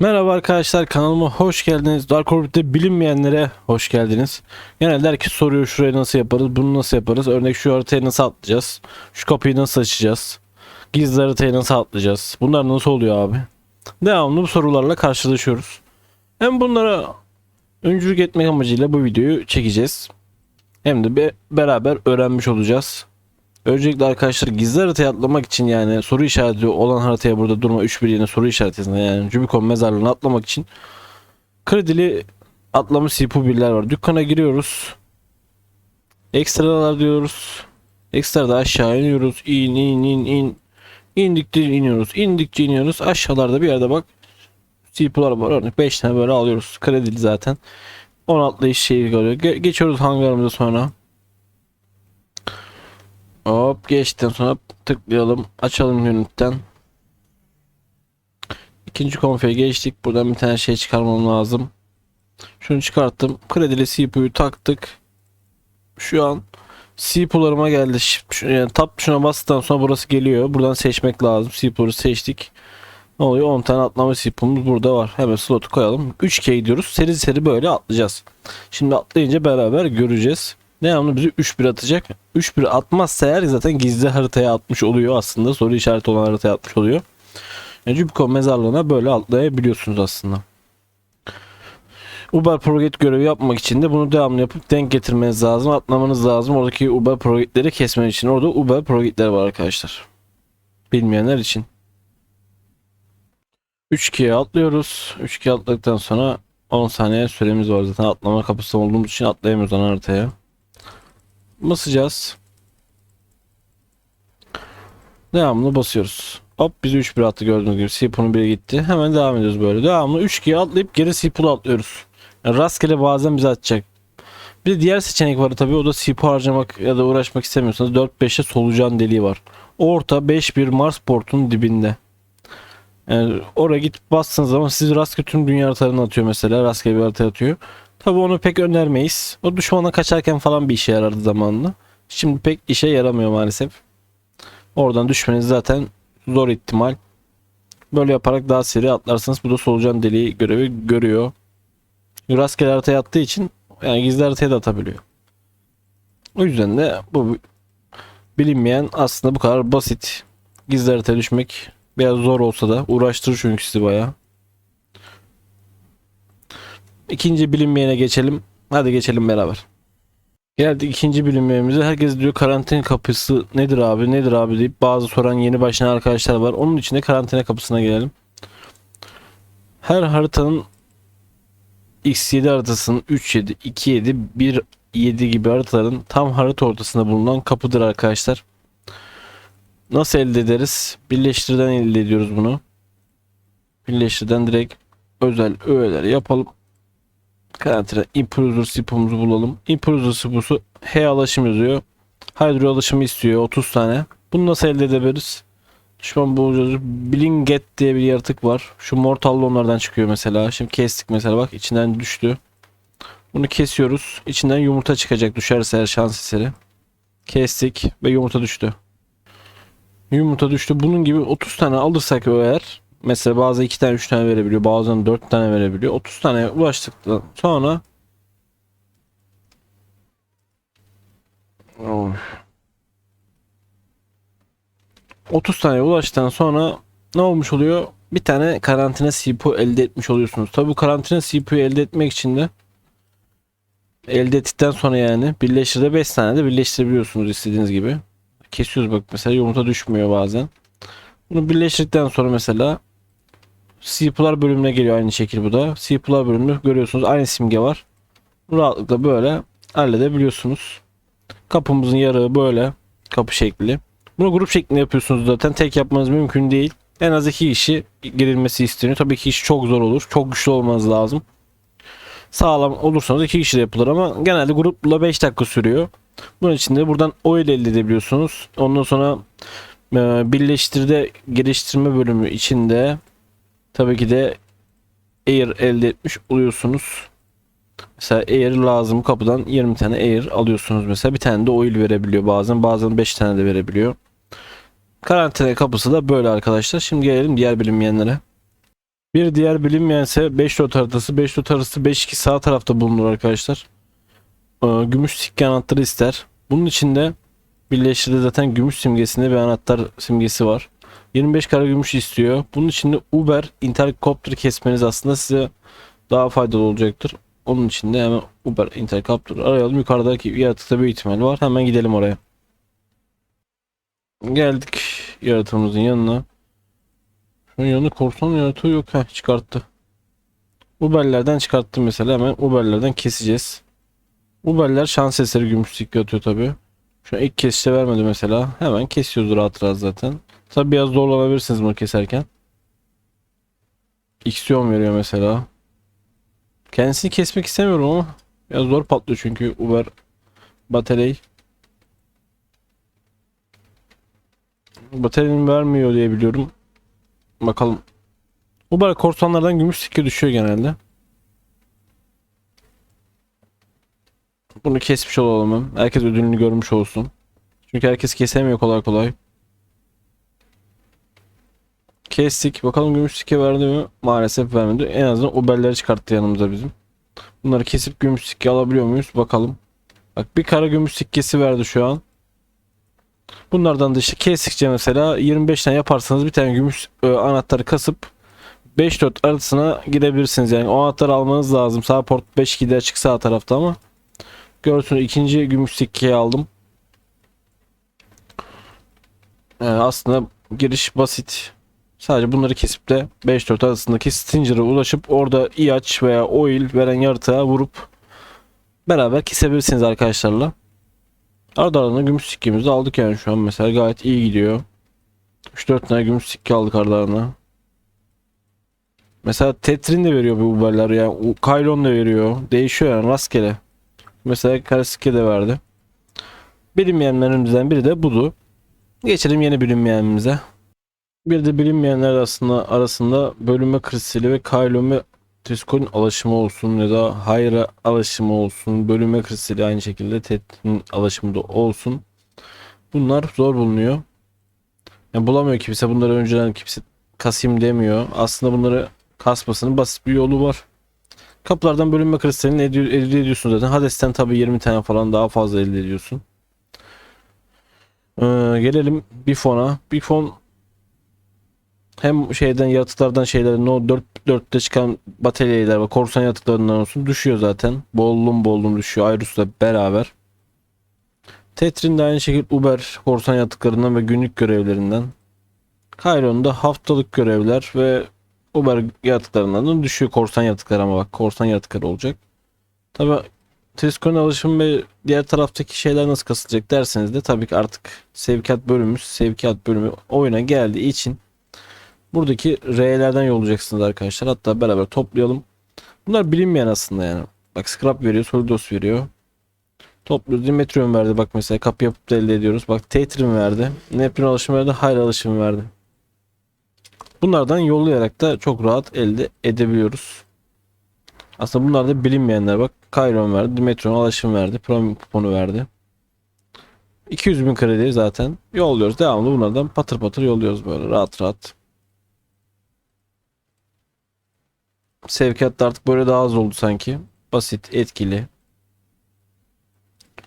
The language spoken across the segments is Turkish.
Merhaba arkadaşlar kanalıma hoş geldiniz. Dark Orbit'te bilinmeyenlere hoş geldiniz. Genelde herkes soruyor şurayı nasıl yaparız, bunu nasıl yaparız. Örnek şu haritayı nasıl atlayacağız, şu kapıyı nasıl açacağız, gizli haritayı nasıl atlayacağız. Bunlar nasıl oluyor abi? Devamlı bu sorularla karşılaşıyoruz. Hem bunlara öncülük etmek amacıyla bu videoyu çekeceğiz. Hem de be- beraber öğrenmiş olacağız. Öncelikle arkadaşlar gizli haritaya atlamak için yani soru işareti olan haritaya burada durma 3-1 yerine soru işaretine yani Rubicon mezarlığına atlamak için kredili atlama sipu birler var. Dükkana giriyoruz. Ekstralar diyoruz. Ekstrada aşağı iniyoruz. İn in in in. İndikçe iniyoruz. İndikçe iniyoruz. Aşağılarda bir yerde bak sipular var. Örnek 5 tane böyle alıyoruz. Kredili zaten. 10 atlayış şeyi görüyor. Ge- geçiyoruz hangarımıza sonra. Hop geçtikten sonra tıklayalım. Açalım unit'ten. İkinci konfiye geçtik. Buradan bir tane şey çıkarmam lazım. Şunu çıkarttım. Kredili CPU'yu taktık. Şu an CPU'larıma geldi. Şu- Yani tab tuşuna bastıktan sonra burası geliyor. Buradan seçmek lazım. CPU'ları seçtik. Ne oluyor? 10 tane atlama CPU'muz burada var. Hemen slotu koyalım. 3K gidiyoruz. Seri seri böyle atlayacağız. Şimdi atlayınca beraber göreceğiz. Devamlı bizi 3-1 atacak. 3-1 atmazsa eğer zaten gizli haritaya atmış oluyor aslında. Soru işareti olan haritaya atmış oluyor. Yani Jupiter mezarlığına böyle atlayabiliyorsunuz aslında. Uber Proget görevi yapmak için de bunu devamlı yapıp denk getirmeniz lazım. Atlamanız lazım. Oradaki Uber Progetleri kesmen için. Orada Uber Progetler var arkadaşlar. Bilmeyenler için. 3-2'ye atlıyoruz. 3-2 atladıktan sonra 10 saniye süremiz var zaten atlama kapısı olduğumuz için atlayamıyoruz ana haritaya. Basacağız. Devamlı basıyoruz. Hop bizi 3-1 attı gördüğünüz gibi. Sipo'nun biri gitti. Hemen devam ediyoruz böyle. Devamlı 3-2'ye atlayıp geri Sipo'lu atlıyoruz. Yani rastgele bazen bizi atacak. Bir de diğer seçenek var tabii o da Sipo harcamak ya da uğraşmak istemiyorsanız 4-5'e solucan deliği var. Orta 5-1 Mars portunun dibinde. Yani oraya git bastığınız zaman sizi rastgele tüm dünya haritalarını atıyor mesela. Rastgele bir harita atıyor. Tabi onu pek önermeyiz. O düşmana kaçarken falan bir işe yarardı zamanında. Şimdi pek işe yaramıyor maalesef. Oradan düşmeniz zaten zor ihtimal. Böyle yaparak daha seri atlarsanız bu da solucan deliği görevi görüyor. Rastgele haritaya attığı için yani gizli haritaya da atabiliyor. O yüzden de bu bilinmeyen aslında bu kadar basit. Gizli haritaya düşmek biraz zor olsa da uğraştırır çünkü sizi bayağı. İkinci bilinmeyene geçelim. Hadi geçelim beraber. Geldik ikinci bilinmeyemize. Herkes diyor karantina kapısı nedir abi nedir abi deyip bazı soran yeni başlayan arkadaşlar var. Onun için de karantina kapısına gelelim. Her haritanın X7 haritasının 3.7, 2.7, 1.7 gibi haritaların tam harita ortasında bulunan kapıdır arkadaşlar. Nasıl elde ederiz? Birleştirden elde ediyoruz bunu. Birleştirden direkt özel öğeler yapalım. Karantina Improver sipumuzu bulalım. Improver sipusu H alaşım yazıyor. Hydro alaşımı istiyor 30 tane. Bunu nasıl elde edebiliriz? Şu an bulacağız. Blinget diye bir yaratık var. Şu mortallı onlardan çıkıyor mesela. Şimdi kestik mesela bak içinden düştü. Bunu kesiyoruz. İçinden yumurta çıkacak düşerse eğer şans eseri. Kestik ve yumurta düştü. Yumurta düştü. Bunun gibi 30 tane alırsak eğer mesela bazı 2 tane 3 tane verebiliyor. Bazen 4 tane verebiliyor. 30 tane ulaştıktan sonra Of. 30 tane ulaştıktan sonra ne olmuş oluyor? Bir tane karantina CPU elde etmiş oluyorsunuz. Tabi bu karantina CPU elde etmek için de elde ettikten sonra yani birleştirde 5 tane de birleştirebiliyorsunuz istediğiniz gibi. Kesiyoruz bak mesela yumurta düşmüyor bazen. Bunu birleştirdikten sonra mesela CPU'lar bölümüne geliyor aynı şekil bu da. CPU'lar bölümü görüyorsunuz aynı simge var. Rahatlıkla böyle halledebiliyorsunuz. Kapımızın yarığı böyle kapı şekli. Bunu grup şeklinde yapıyorsunuz zaten. Tek yapmanız mümkün değil. En az iki kişi girilmesi isteniyor. Tabii ki iş çok zor olur. Çok güçlü olmanız lazım. Sağlam olursanız iki kişi de yapılır ama genelde grupla 5 dakika sürüyor. Bunun için de buradan oil elde edebiliyorsunuz. Ondan sonra e, birleştirde geliştirme bölümü içinde tabii ki de air elde etmiş oluyorsunuz. Mesela air lazım kapıdan 20 tane air alıyorsunuz mesela bir tane de oil verebiliyor bazen bazen 5 tane de verebiliyor. Karantina kapısı da böyle arkadaşlar. Şimdi gelelim diğer bilinmeyenlere. Bir diğer bilinmeyense 5 lot haritası. 5 lot haritası 5-2 sağ tarafta bulunur arkadaşlar. Ee, gümüş sikke anahtarı ister. Bunun içinde birleştirde zaten gümüş simgesinde bir anahtar simgesi var. 25 kara gümüş istiyor. Bunun içinde Uber intercopter kesmeniz aslında size daha faydalı olacaktır. Onun için de hemen Uber intercopter arayalım. Yukarıdaki yaratıkta bir ihtimal var. Hemen gidelim oraya. Geldik yaratığımızın yanına. Şunun yanında korsan yaratığı yok. Heh çıkarttı. Uber'lerden çıkarttı mesela. Hemen Uber'lerden keseceğiz. Uber'ler şans eseri gümüşlük atıyor tabi. Şu ilk kesişte vermedi mesela. Hemen kesiyoruz rahat rahat zaten. Tabi biraz zorlanabilirsiniz bunu keserken. Xyon veriyor mesela. Kendisini kesmek istemiyorum ama biraz zor patlıyor çünkü Uber batarya bataryanın vermiyor diye biliyorum. Bakalım. Uber korsanlardan gümüş sikke düşüyor genelde. Bunu kesmiş olalım. Herkes ödülünü görmüş olsun. Çünkü herkes kesemiyor kolay kolay. Kestik. Bakalım gümüş sikke verdi mi? Maalesef vermedi. En azından Uber'leri çıkarttı yanımıza bizim. Bunları kesip gümüş sikke alabiliyor muyuz? Bakalım. Bak bir kara gümüş sikkesi verdi şu an. Bunlardan da işte kestikçe mesela 25 tane yaparsanız bir tane gümüş e, anahtarı kasıp 5 4 arasına gidebilirsiniz. Yani o anahtarı almanız lazım. Sağ port 5 gider açık sağ tarafta ama görsün ikinci gümüş sikkeyi aldım. Yani aslında giriş basit. Sadece bunları kesip de 5-4 arasındaki Stinger'a ulaşıp orada ilaç veya oil veren yaratığa vurup beraber kesebilirsiniz arkadaşlarla. Arada arada gümüş sikkemizi aldık yani şu an mesela gayet iyi gidiyor. 3-4 tane gümüş sikke aldık arada arada. Mesela Tetrin de veriyor bu Uber'ler ya. Yani. Kaylon da veriyor. Değişiyor yani rastgele. Mesela kara sikke de verdi. Bilinmeyenlerimizden biri de budu. Geçelim yeni bilinmeyenimize. Bir de bilinmeyenler aslında arasında bölünme kristali ve kaylon ve Triskon alaşımı olsun ya da Hayra alaşımı olsun, bölünme kristali aynı şekilde Tet'in alaşımı da olsun. Bunlar zor bulunuyor. Yani bulamıyor kimse bunları önceden kimse kasayım demiyor. Aslında bunları kasmasının basit bir yolu var. Kapılardan bölünme kristalini elde ediyorsun zaten. Hades'ten tabi 20 tane falan daha fazla elde ediyorsun. Ee, gelelim Bifon'a. Bifon hem şeyden yaratıklardan şeylerin o 4 4'te çıkan bataryalar ve korsan yaratıklarından olsun düşüyor zaten. Bollum bollum düşüyor Ayrus'la beraber. Tetrin de aynı şekilde Uber korsan yaratıklarından ve günlük görevlerinden. Kairon'da haftalık görevler ve Uber yaratıklarından da düşüyor korsan yaratıklar ama bak korsan yaratıklar olacak. Tabi Triskon alışım ve diğer taraftaki şeyler nasıl kasılacak derseniz de tabii ki artık sevkiyat bölümümüz sevkiyat bölümü oyuna geldiği için Buradaki R'lerden yollayacaksınız arkadaşlar. Hatta beraber toplayalım. Bunlar bilinmeyen aslında yani. Bak scrap veriyor, solidos veriyor. Topluyoruz. Dimetrium verdi bak mesela kapı yapıp da elde ediyoruz. Bak Tetrim verdi. Neptün alışım verdi. Hayır alışım verdi. Bunlardan yollayarak da çok rahat elde edebiliyoruz. Aslında bunlar da bilinmeyenler bak. Kairon verdi. Dimetrium alışım verdi. Prom kuponu verdi. 200 bin kredi zaten yolluyoruz. Devamlı bunlardan patır patır yolluyoruz böyle rahat rahat. Sevkiyat da artık böyle daha az oldu sanki. Basit, etkili.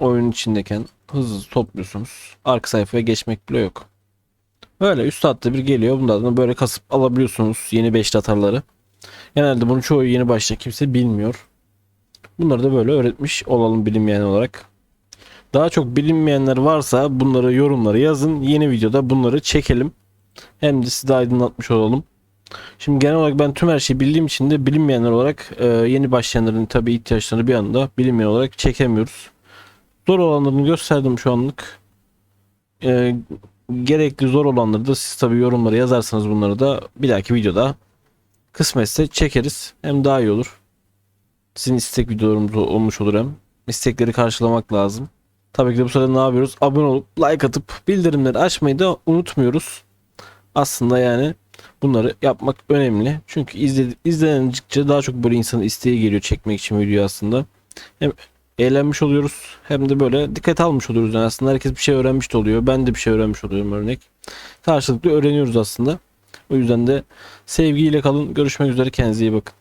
Oyun içindeyken hızlı topluyorsunuz. Arka sayfaya geçmek bile yok. Böyle üst saatte bir geliyor. Bunlardan böyle kasıp alabiliyorsunuz yeni 5 datarları. Genelde bunu çoğu yeni başlayan kimse bilmiyor. Bunları da böyle öğretmiş olalım bilinmeyen olarak. Daha çok bilinmeyenler varsa bunları yorumlara yazın. Yeni videoda bunları çekelim. Hem de sizi aydınlatmış olalım. Şimdi genel olarak ben tüm her şeyi bildiğim için de bilinmeyenler olarak e, yeni başlayanların tabi ihtiyaçlarını bir anda bilinmeyen olarak çekemiyoruz. Zor olanlarını gösterdim şu anlık. E, gerekli zor olanları da siz tabi yorumlara yazarsanız bunları da bir dahaki videoda kısmetse çekeriz. Hem daha iyi olur. Sizin istek videolarımız olmuş olur hem. İstekleri karşılamak lazım. Tabii ki de bu sırada ne yapıyoruz? Abone olup like atıp bildirimleri açmayı da unutmuyoruz. Aslında yani Bunları yapmak önemli. Çünkü izle, izlenildikçe daha çok böyle insanın isteği geliyor çekmek için video aslında. Hem eğlenmiş oluyoruz hem de böyle dikkat almış oluyoruz. Yani aslında herkes bir şey öğrenmiş de oluyor. Ben de bir şey öğrenmiş oluyorum örnek. Karşılıklı öğreniyoruz aslında. O yüzden de sevgiyle kalın. Görüşmek üzere. Kendinize iyi bakın.